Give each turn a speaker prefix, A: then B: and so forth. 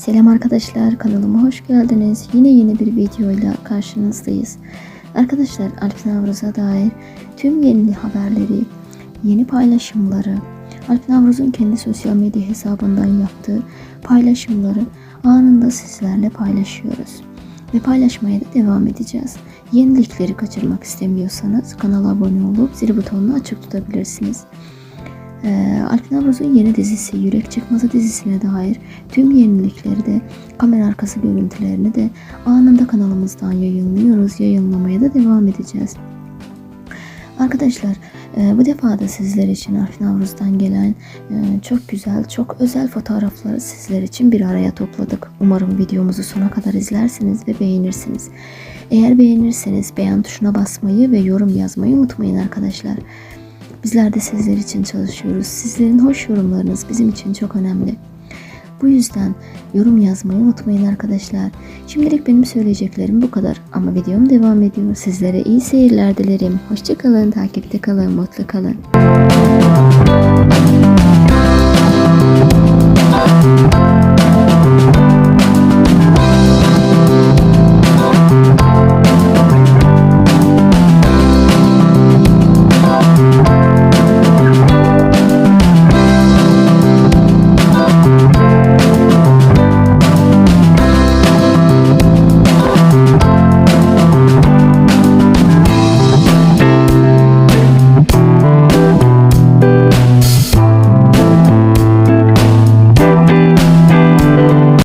A: Selam arkadaşlar kanalıma hoş geldiniz. Yine yeni bir videoyla karşınızdayız. Arkadaşlar Alp Navruz'a dair tüm yeni haberleri, yeni paylaşımları, Alp Navruz'un kendi sosyal medya hesabından yaptığı paylaşımları anında sizlerle paylaşıyoruz. Ve paylaşmaya da devam edeceğiz. Yenilikleri kaçırmak istemiyorsanız kanala abone olup zil butonunu açık tutabilirsiniz. Ee, Alp Navruz'un yeni dizisi Yürek Çıkmazı dizisine dair tüm yenilikleri de kamera arkası görüntülerini de anında kanalımızdan yayınlıyoruz. Yayınlamaya da devam edeceğiz. Arkadaşlar e, bu defa da sizler için Alp Navruz'dan gelen e, çok güzel, çok özel fotoğrafları sizler için bir araya topladık. Umarım videomuzu sona kadar izlersiniz ve beğenirsiniz. Eğer beğenirseniz beğen tuşuna basmayı ve yorum yazmayı unutmayın arkadaşlar. Bizler de sizler için çalışıyoruz. Sizlerin hoş yorumlarınız bizim için çok önemli. Bu yüzden yorum yazmayı unutmayın arkadaşlar. Şimdilik benim söyleyeceklerim bu kadar ama videom devam ediyor. Sizlere iyi seyirler dilerim. Hoşçakalın, takipte kalın, mutlu kalın.